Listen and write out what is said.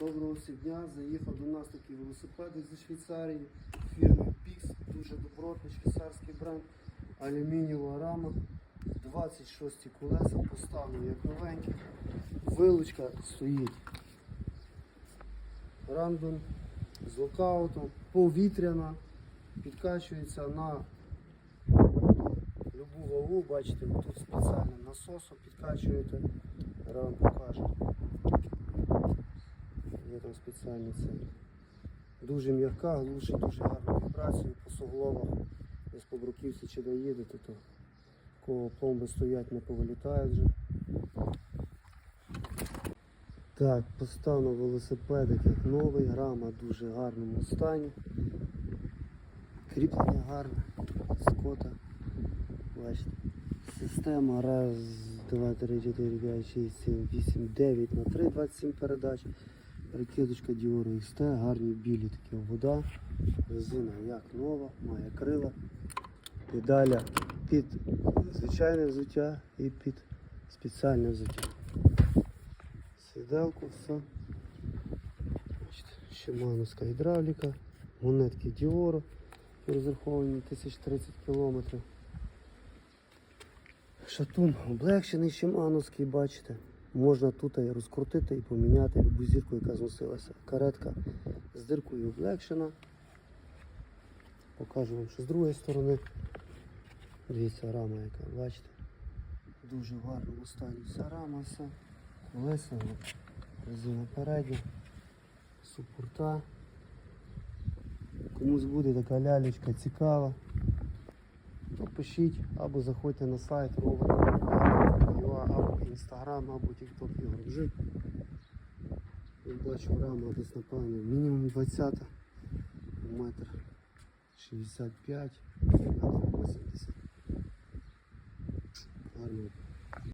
Доброго всіх дня. Заїхав до нас такий велосипед зі Швейцарії, фірми Pix, дуже добротний швейцарський бренд, алюмінієва рама, 26 колеса, поставлені як новенькі. Вилучка стоїть. Рандом з локаутом, повітряна, підкачується на любу вагу, бачите, тут спеціальним насосом підкачуєте. Є там спеціальний цей. Дуже м'яка, глушить дуже гарну вібрацію по суглобах. Десь по бруківці чи доїдете, то кого пломби стоять, не повилітають вже. Так, поставив велосипедик як новий, грама в дуже гарному стані. Кріплення гарне, скота. Бачите. Система раз, два, три, чотири, п'ять, шість, сім, вісім, дев'ять на три, 27 передач. Прикидочка Dior XT, гарні білі такі вода. Резина як нова, має крила. Педаля під звичайне взуття і під спеціальне взуття. Сіделку, все. Шимановська гідравліка, монетки Dior, розраховані 1030 кілометрів. Шатун облегшений шимановський, бачите. Можна тут розкрутити і поміняти любу зірку, яка зносилася. Каретка з диркою облегшена. Покажу вам, що з другої сторони. Дивіться, рама яка, бачите. Дуже в гарному стані вся рама, все. Колеса, резина передня, супорта. Комусь буде така лялечка цікава, то або заходьте на сайт rover.ua, або інстаграм, або тікток його Бжик. Я бачу рама десь напевно мінімум 20 метр 65, метр 80.